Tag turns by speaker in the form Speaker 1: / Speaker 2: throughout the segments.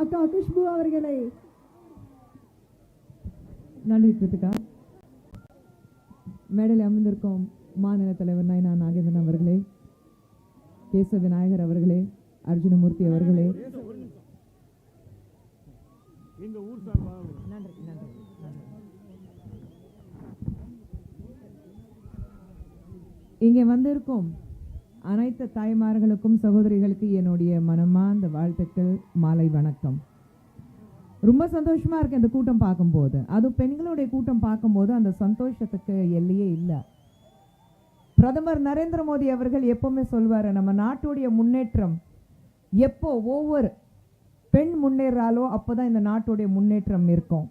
Speaker 1: அக்கா குஷ்பு அவர்களை.
Speaker 2: நன்றி கிருத்திகா. மேடையில் அமர்ந்திருக்கும் மாநில தலைவர் நயனா நாகேந்திரன் அவர்களே கேசவ விநாயகர் அவர்களே அர்ஜுனமூர்த்தி அவர்களே. நன்றி நன்றி. இங்கே வந்திருக்கும் அனைத்து தாய்மார்களுக்கும் சகோதரிகளுக்கு என்னுடைய மனமார்ந்த வாழ்த்துக்கள் மாலை வணக்கம். ரொம்ப சந்தோஷமா இருக்கு இந்த கூட்டம் பார்க்கும்போது. அது பெண்களுடைய கூட்டம் பார்க்கும்போது அந்த சந்தோஷத்துக்கு எல்லையே இல்லை. பிரதமர் நரேந்திர மோடி அவர்கள் எப்பவுமே சொல்வார் நம்ம நாட்டுடைய முன்னேற்றம் எப்போ ஒவ்வொரு பெண் முன்னேறாலோ அப்போதான் இந்த நாட்டுடைய முன்னேற்றம் இருக்கும்.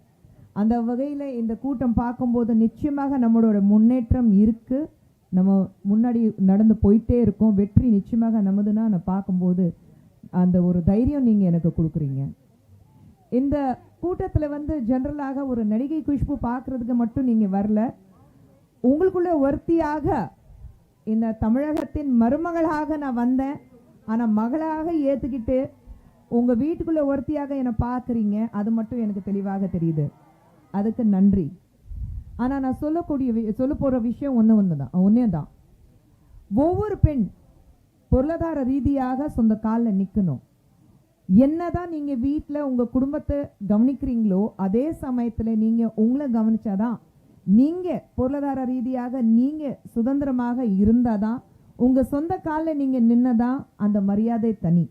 Speaker 2: அந்த வகையில் இந்த கூட்டம் பார்க்கும்போது நிச்சயமாக நம்மளோட முன்னேற்றம் இருக்குது நம்ம முன்னாடி நடந்து போயிட்டே இருக்கோம். வெற்றி நிச்சயமாக நமதுன்னா நான் பார்க்கும்போது அந்த ஒரு தைரியம் நீங்கள் எனக்கு கொடுக்குறீங்க. இந்த கூட்டத்தில் வந்து ஜென்ரலாக ஒரு நடிகை குஷ்பு பார்க்கறதுக்கு மட்டும் நீங்கள் வரல. உங்களுக்குள்ள ஒருத்தியாக இந்த தமிழகத்தின் மருமகளாக நான் வந்தேன். ஆனால் மகளாக ஏற்றுக்கிட்டு உங்கள் வீட்டுக்குள்ளே ஒருத்தியாக என்னை பார்க்குறீங்க. அது மட்டும் எனக்கு தெளிவாக தெரியுது. அதுக்கு நன்றி. ஆனால் நான் சொல்லக்கூடிய வி- சொல்ல போகிற விஷயம் ஒன்று ஒன்று தான் ஒன்றே தான். ஒவ்வொரு பெண் பொருளாதார ரீதியாக சொந்த காலில் நிற்கணும் என்னதான் நீங்கள் வீட்டில் உங்கள் குடும்பத்தை கவனிக்கிறீங்களோ அதே சமயத்தில் நீங்கள் உங்களை கவனிச்சாதான் நீங்கள் பொருளாதார ரீதியாக நீங்கள் சுதந்திரமாக இருந்தால் தான் உங்கள் சொந்த காலில் நீங்கள் நின்னதான் அந்த மரியாதை தனி.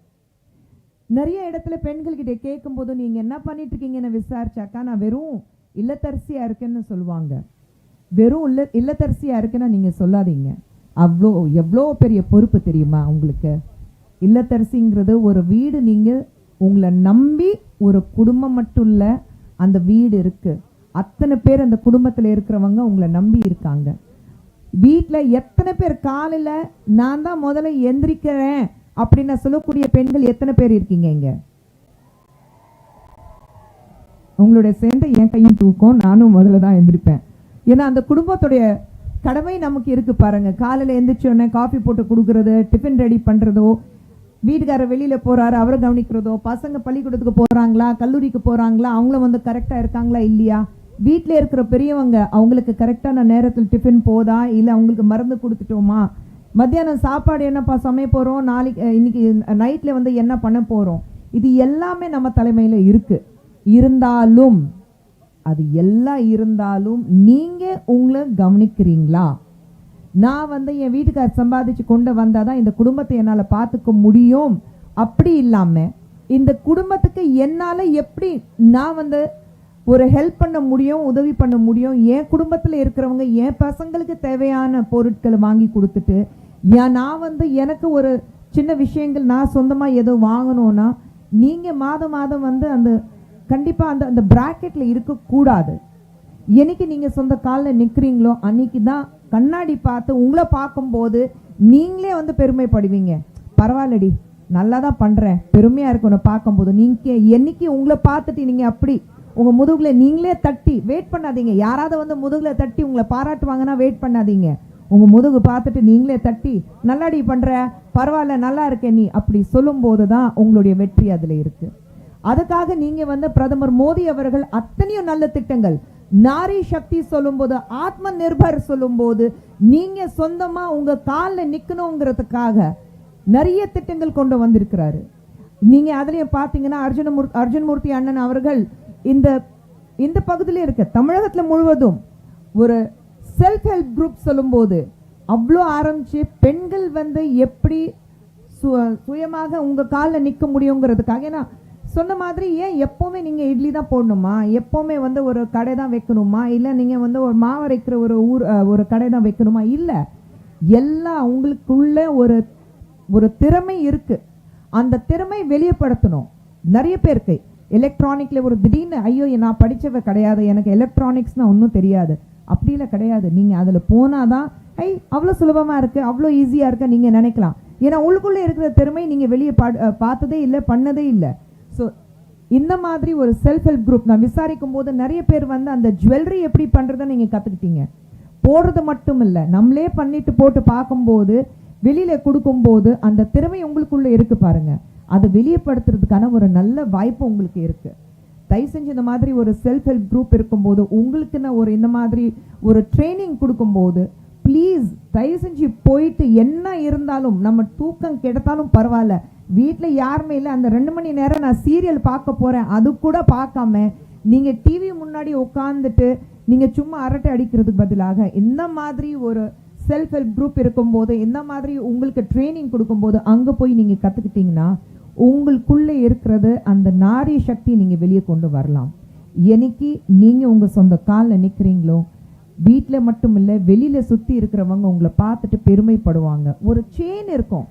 Speaker 2: நிறைய இடத்துல பெண்கள்கிட்ட கேட்கும்போது நீங்கள் என்ன பண்ணிட்டு இருக்கீங்கன்னு விசாரிச்சாக்கா நான் வெறும் இல்லத்தரசியாக இருக்கேன்னு சொல்லுவாங்க. வெறும் இல்ல இல்லத்தரசியாக இருக்குன்னா நீங்கள் சொல்லாதீங்க. அவ்வளோ எவ்வளோ பெரிய பொறுப்பு தெரியுமா உங்களுக்கு? இல்லத்தரசிங்கிறது ஒரு வீடு நீங்கள் உங்களை நம்பி ஒரு குடும்பம் மட்டும் இல்லை அந்த வீடு இருக்குது அத்தனை பேர் அந்த குடும்பத்தில் இருக்கிறவங்க உங்களை நம்பி இருக்காங்க. வீட்டில் எத்தனை பேர் காலையில் நான் தான் முதல்ல எந்திரிக்கிறேன் அப்படின்னு சொல்லக்கூடிய பெண்கள் எத்தனை பேர் இருக்கீங்க இங்கே? உங்களுடைய சேர்ந்த என் கையும் தூக்கும் நானும் முதல்ல தான் எழுந்திருப்பேன் ஏன்னா அந்த குடும்பத்துடைய கடமை நமக்கு இருக்கு பாருங்க. காலையில் எந்திரிச்ச உடனே காஃபி போட்டு கொடுக்குறது டிஃபன் ரெடி பண்ணுறதோ வீட்டுக்காரர் வெளியில் போகிறாரு அவரை கவனிக்கிறதோ பசங்க பள்ளிக்கூடத்துக்கு போகிறாங்களா கல்லூரிக்கு போகிறாங்களா அவங்களும் வந்து கரெக்டாக இருக்காங்களா இல்லையா? வீட்டில் இருக்கிற பெரியவங்க அவங்களுக்கு கரெக்டான நேரத்தில் டிஃபன் போதா இல்லை அவங்களுக்கு மருந்து கொடுத்துட்டோமா? மத்தியானம் சாப்பாடு என்னப்பா சமைய போகிறோம் நாளைக்கு இன்னைக்கு நைட்டில் வந்து என்ன பண்ண போகிறோம் இது எல்லாமே நம்ம தலைமையில் இருக்குது இருந்தாலும் அது எல்லாம் இருந்தாலும் நீங்கள் உங்களை கவனிக்கிறீங்களா? நான் வந்து என் வீட்டுக்கார் சம்பாதிச்சு கொண்டு வந்தால் தான் இந்த குடும்பத்தை என்னால் பார்த்துக்க முடியும். அப்படி இல்லாமல் இந்த குடும்பத்துக்கு என்னால் எப்படி நான் வந்து ஒரு ஹெல்ப் பண்ண முடியும் உதவி பண்ண முடியும்? என் குடும்பத்தில் இருக்கிறவங்க என் பசங்களுக்கு தேவையான பொருட்களை வாங்கி கொடுத்துட்டு ஏன் நான் வந்து எனக்கு ஒரு சின்ன விஷயங்கள் நான் சொந்தமாக ஏதோ வாங்கணும்னா நீங்கள் மாதம் மாதம் வந்து அந்த கண்டிப்பாக அந்த அந்த ப்ராக்கெட்டில் இருக்கக்கூடாது. என்னைக்கு நீங்கள் சொந்த காலில் நிற்கிறீங்களோ அன்னைக்கு தான் கண்ணாடி பார்த்து உங்களை பார்க்கும்போது நீங்களே வந்து பெருமைப்படுவீங்க. பரவாயில்லடி நல்லா தான் பண்ணுறேன் பெருமையாக இருக்கு உன்னை பார்க்கும்போது. நீங்க என்னைக்கு உங்களை பார்த்துட்டு நீங்கள் அப்படி உங்கள் முதுகில் நீங்களே தட்டி வெயிட் பண்ணாதீங்க. யாராவது வந்து முதுகில் தட்டி உங்களை பாராட்டுவாங்கன்னா வெயிட் பண்ணாதீங்க. உங்கள் முதுகு பார்த்துட்டு நீங்களே தட்டி நல்லாடி பண்ணுற பரவாயில்ல நல்லா இருக்கே நீ. அப்படி சொல்லும்போது தான் உங்களுடைய வெற்றி அதில் இருக்குது அதுக்காக நீங்க வந்து பிரதமர் மோடி அவர்கள் அத்தனையும் நல்ல திட்டங்கள். நாரி சக்தி சொல்லும்போது ஆத்ம நிர்பர் சொல்லும்போது நீங்க சொந்தமா உங்க காலில் நிக்கணுங்கிறதுக்காக நிறைய திட்டங்கள் கொண்டு வந்திருக்கிறாரு. நீங்க அதுலயும் பாத்தீங்கன்னா அர்ஜுன் அர்ஜுன்மூர்த்தி அண்ணன் அவர்கள் இந்த இந்த பகுதியில இருக்க தமிழகத்துல முழுவதும் ஒரு செல்ஃப் ஹெல்ப் குரூப் சொல்லும்போது அவ்வளோ ஆரம்பிச்சு பெண்கள் வந்து எப்படி சு- சுயமாக உங்கள் காலில் நிற்க முடியுங்கிறதுக்காக ஏன்னா சொன்ன மாதிரி ஏன் எப்போவுமே நீங்கள் இட்லி தான் போடணுமா? எப்போவுமே வந்து ஒரு கடை தான் வைக்கணுமா? இல்லை நீங்கள் வந்து ஒரு மாவரைக்கிற ஒரு ஊர் ஒரு கடை தான் வைக்கணுமா? இல்லை. எல்லாம் உங்களுக்குள்ள ஒரு ஒரு திறமை இருக்குது அந்த திறமை வெளியப்படுத்தணும் நிறைய பேருக்கு. எலக்ட்ரானிக்கில் ஒரு திடீர்னு ஐயோ நான் படித்தவ கிடையாது. எனக்கு எலக்ட்ரானிக்ஸ்னால் ஒன்றும் தெரியாது. அப்படிலாம் கிடையாது. நீங்கள் அதில் போனால் தான் ஐ அவ்வளோ சுலபமாக இருக்குது அவ்வளோ ஈஸியாக இருக்க. நீங்கள் நினைக்கலாம். ஏன்னா உள்ளுக்குள்ளே இருக்கிற திறமை நீங்கள் வெளியே பா- பார்த்ததே இல்லை பண்ணதே இல்லை. இந்த மாதிரி ஒரு செல்ஃப் ஹெல்ப் குரூப் நான் விசாரிக்கும் போது நிறைய பேர் வந்து அந்த ஜுவல்லரி எப்படி பண்றதை நீங்கள் கற்றுக்கிட்டீங்க போடுறது மட்டும் இல்லை நம்மளே பண்ணிட்டு போட்டு பார்க்கும்போது வெளியில் கொடுக்கும்போது அந்த திறமை உங்களுக்குள்ளே இருக்கு பாருங்கள் அதை வெளியப்படுத்துறதுக்கான ஒரு நல்ல வாய்ப்பு உங்களுக்கு இருக்குது தயவு செஞ்சு இந்த மாதிரி ஒரு செல்ஃப் ஹெல்ப் குரூப் இருக்கும்போது உங்களுக்குன்னு ஒரு இந்த மாதிரி ஒரு ட்ரைனிங் கொடுக்கும்போது ப்ளீஸ் தயவு செஞ்சு போயிட்டு என்ன இருந்தாலும் நம்ம தூக்கம் கெடுத்தாலும் பரவாயில்ல. வீட்டில் யாருமே இல்லை. அந்த ரெண்டு மணி நேரம் நான் சீரியல் பார்க்க போகிறேன் அது கூட பார்க்காம நீங்கள் டிவி முன்னாடி உட்காந்துட்டு நீங்கள் சும்மா அரட்டை அடிக்கிறதுக்கு பதிலாக இந்த மாதிரி ஒரு செல்ஃப் ஹெல்ப் குரூப் இருக்கும்போது இந்த மாதிரி உங்களுக்கு ட்ரைனிங் கொடுக்கும்போது அங்கே போய் நீங்கள் கற்றுக்கிட்டீங்கன்னா உங்களுக்குள்ளே இருக்கிறது அந்த நாரி சக்தி நீங்கள் வெளியே கொண்டு வரலாம். எனக்கு நீங்கள் உங்கள் சொந்த காலில் நிற்கிறீங்களோ வீட்டில் மட்டும் இல்லை வெளியில் சுற்றி இருக்கிறவங்க உங்களை பார்த்துட்டு பெருமைப்படுவாங்க. ஒரு செயின் இருக்கும்.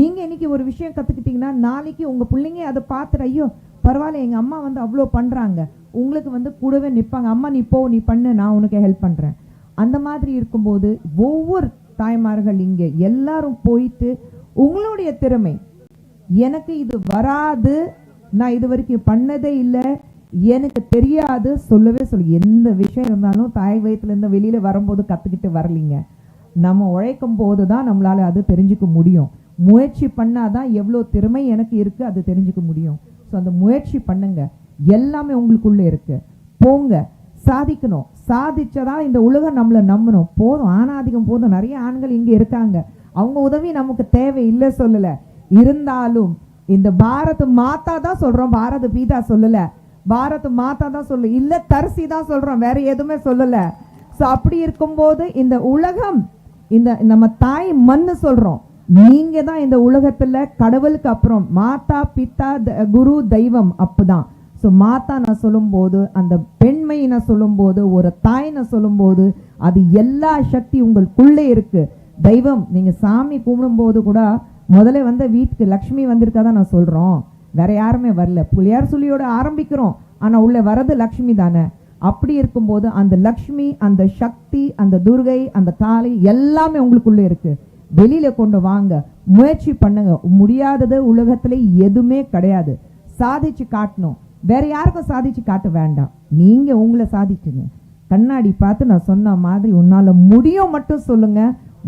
Speaker 2: நீங்கள் இன்னைக்கு ஒரு விஷயம் கற்றுக்கிட்டிங்கன்னா நாளைக்கு உங்கள் பிள்ளைங்க அதை பார்த்துட்டு ஐயோ பரவாயில்ல எங்கள் அம்மா வந்து அவ்வளோ பண்ணுறாங்க உங்களுக்கு வந்து கூடவே நிற்பாங்க அம்மா நீ போ நீ பண்ணு நான் உனக்கு ஹெல்ப் பண்ணுறேன் அந்த மாதிரி இருக்கும்போது ஒவ்வொரு தாய்மார்கள் இங்கே எல்லாரும் போயிட்டு உங்களுடைய திறமை. எனக்கு இது வராது. நான் இது வரைக்கும் பண்ணதே இல்லை. எனக்கு தெரியாது. சொல்லவே சொல்லு. எந்த விஷயம் இருந்தாலும் தாய் வயிற்றுலேருந்து வெளியில் வரும்போது கற்றுக்கிட்டு வரலிங்க. நம்ம உழைக்கும் போது தான் நம்மளால் அது தெரிஞ்சுக்க முடியும். முயற்சி பண்ணாதான் எவ்வளோ திறமை எனக்கு இருக்குது அது தெரிஞ்சுக்க முடியும். ஸோ அந்த முயற்சி பண்ணுங்க. எல்லாமே உங்களுக்குள்ளே இருக்குது போங்க. சாதிக்கணும். சாதிச்சதான் இந்த உலகம் நம்மளை நம்பணும். போதும். ஆணாதிக்கம் போதும். நிறைய ஆண்கள் இங்கே இருக்காங்க. அவங்க உதவி நமக்கு தேவை இல்லை சொல்லலை. இருந்தாலும் இந்த பாரத் மாதா தான் சொல்கிறோம் பாரத பீதா சொல்லலை. பாரத் மாதா தான் சொல்லு இல்லை தரிசி தான் சொல்கிறோம் வேற எதுவுமே சொல்லலை. ஸோ அப்படி இருக்கும்போது இந்த உலகம் இந்த நம்ம தாய் மண்ணு சொல்கிறோம் நீங்க தான் இந்த உலகத்துல கடவுளுக்கு அப்புறம் மாதா பித்தா த- குரு தெய்வம் அப்பதான் ஸோ மாதா நான் சொல்லும்போது அந்த பெண்மை நான் சொல்லும்போது ஒரு தாய் நான் சொல்லும்போது அது எல்லா சக்தி உங்களுக்குள்ளே இருக்கு. தெய்வம் நீங்க சாமி கும்பிடும்போது கூட முதல்ல வந்த வீட்டுக்கு லக்ஷ்மி வந்திருக்காதான் நான் சொல்றோம். வேற யாருமே வரல. புளியார் சுழியோட ஆரம்பிக்கிறோம். ஆனா உள்ள வரது லக்ஷ்மி தானே. அப்படி இருக்கும்போது அந்த லக்ஷ்மி அந்த சக்தி அந்த துர்கை அந்த காளி எல்லாமே உங்களுக்குள்ளே இருக்குது வெளியில கொண்டு வாங்க. முயற்சி பண்ணுங்க. முடியாதது உலகத்துல எதுவுமே கிடையாது. சாதிச்சு காட்டணும். வேற யாருக்கும் சாதிச்சு காட்ட வேண்டாம். நீங்க உங்களை சாதிச்சுங்க. கண்ணாடி பார்த்து நான் சொன்ன மாதிரி உன்னால முடியும் மட்டும் சொல்லுங்க.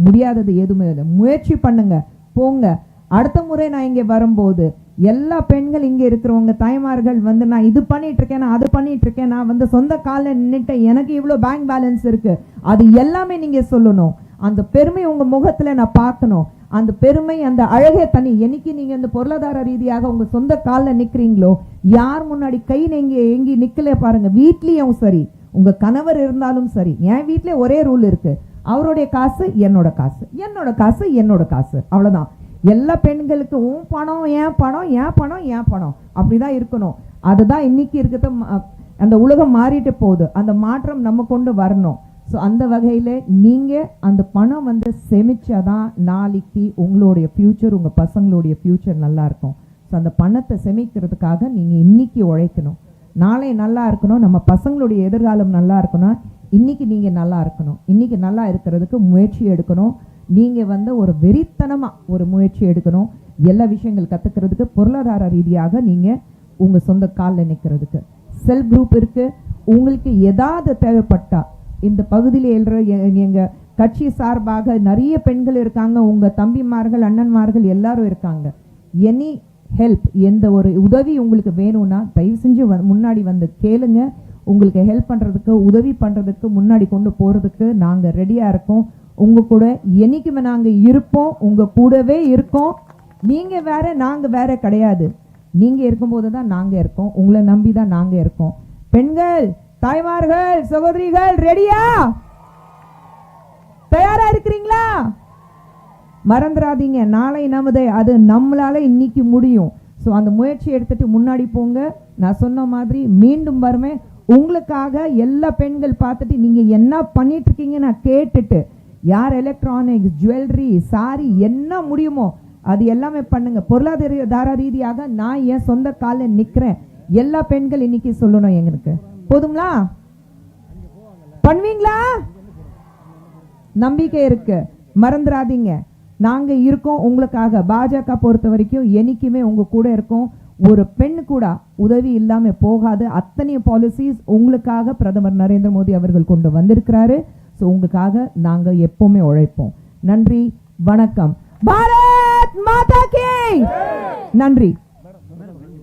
Speaker 2: முடியாதது எதுவுமே இல்லை. முயற்சி பண்ணுங்க. போங்க. அடுத்த முறை நான் இங்கே வரும்போது எல்லா பெண்கள் இங்கே இருக்கிறவங்க தாய்மார்கள் வந்து நான் இது பண்ணிட்டு இருக்கேன் நான் அது பண்ணிட்டு இருக்கேன் நான் வந்து சொந்த காலில் நின்றுட்டேன் எனக்கு இவ்வளோ பேங்க் பேலன்ஸ் இருக்கு. அது எல்லாமே நீங்கள் சொல்லணும். அந்த பெருமை உங்கள் முகத்தில் நான் பார்க்கணும். அந்த பெருமை அந்த அழகே தனி. என்னைக்கு நீங்கள் இந்த பொருளாதார ரீதியாக உங்கள் சொந்த காலில் நிற்கிறீங்களோ யார் முன்னாடி கை நீங்க எங்கி நிற்கல பாருங்க. வீட்லேயும் சரி உங்கள் கணவர் இருந்தாலும் சரி என் வீட்டிலே ஒரே ரூல் இருக்கு. அவருடைய காசு என்னோட காசு. என்னோட காசு என்னோட காசு. அவ்வளோதான் எல்லா பெண்களுக்கு உன் பணம் ஏன் பணம் ஏன் பணம் ஏன் பணம். அப்படிதான் இருக்கணும். அதுதான் இன்னைக்கு இருக்கிறது ம- அந்த உலகம் மாறிட்டு போகுது. அந்த மாற்றம் நம்ம கொண்டு வரணும். ஸோ அந்த வகையில் நீங்கள் அந்த பணம் வந்து செமிச்சாதான் நாளைக்கு உங்களுடைய ஃப்யூச்சர் உங்கள் பசங்களுடைய ஃப்யூச்சர் நல்லாயிருக்கும் ஸோ அந்த பணத்தை செமிக்கிறதுக்காக நீங்கள் இன்னைக்கு உழைக்கணும். நாளை நல்லா இருக்கணும் நம்ம பசங்களுடைய எதிர்காலம் நல்லா இருக்கணும் இன்றைக்கி நீங்கள் நல்லா இருக்கணும். இன்றைக்கி நல்லா இருக்கிறதுக்கு முயற்சி எடுக்கணும். நீங்கள் வந்து ஒரு வெறித்தனமாக ஒரு முயற்சி எடுக்கணும். எல்லா விஷயங்கள் கற்றுக்கிறதுக்கு பொருளாதார ரீதியாக நீங்கள் உங்கள் சொந்த காலில் நிற்கிறதுக்கு செல்ஃப் குரூப் இருக்குது உங்களுக்கு எதாவது தேவைப்பட்டால் இந்த பகுதியில் எழுற எ- கட்சி சார்பாக நிறைய பெண்கள் இருக்காங்க. உங்கள் தம்பிமார்கள் அண்ணன்மார்கள் எல்லாரும் இருக்காங்க. எனி ஹெல்ப் எந்த ஒரு உதவி உங்களுக்கு வேணும்னா தயவு செஞ்சு வ- முன்னாடி வந்து கேளுங்க. உங்களுக்கு ஹெல்ப் பண்ணுறதுக்கு உதவி பண்ணுறதுக்கு முன்னாடி கொண்டு போகிறதுக்கு நாங்கள் ரெடியாக இருக்கோம். உங்கள் கூட என்றைக்குமே நாங்கள் இருப்போம். உங்கள் கூடவே இருக்கோம். நீங்கள் வேற நாங்கள் வேற கிடையாது. நீங்கள் இருக்கும்போது தான் நாங்கள் இருக்கோம். உங்களை நம்பி தான் நாங்கள் இருக்கோம். பெண்கள் தாய்மார்கள் சகோதரிகள் ரெடியா தயாரா இருக்கிறீங்களா? மறந்துடாதீங்க. நாளை நமது. அது நம்மளால இன்னைக்கு முடியும். ஸோ அந்த முயற்சி எடுத்துட்டு முன்னாடி போங்க. நான் சொன்ன மாதிரி மீண்டும் வருமே. உங்களுக்காக எல்லா பெண்கள் பார்த்துட்டு நீங்க என்ன பண்ணிட்டு இருக்கீங்க நான் கேட்டுட்டு யார் எலக்ட்ரானிக்ஸ் ஜுவல்லரி சாரி என்ன முடியுமோ அது எல்லாமே பண்ணுங்க. பொருளாதார ரீதியாக நான் என் சொந்த காலில் நிற்கிறேன் எல்லா பெண்கள் இன்னைக்கு சொல்லணும் எங்களுக்கு. போதுங்களா பண்ணுவீங்களா? நம்பிக்கை இருக்கு. மறந்துடாதீங்க நாங்க இருக்கோம் உங்களுக்காக. பாஜக பொறுத்த வரைக்கும் என்னைக்குமே உங்க கூட இருக்கோம். ஒரு பெண் கூட உதவி இல்லாம போகாது அத்தனை பாலிசிஸ் உங்களுக்காக பிரதமர் நரேந்திர மோடி அவர்கள் கொண்டு வந்திருக்கிறாரு. ஸோ உங்களுக்காக நாங்க எப்பவுமே உழைப்போம். நன்றி. வணக்கம். பாரத் மாதா கே! நன்றி.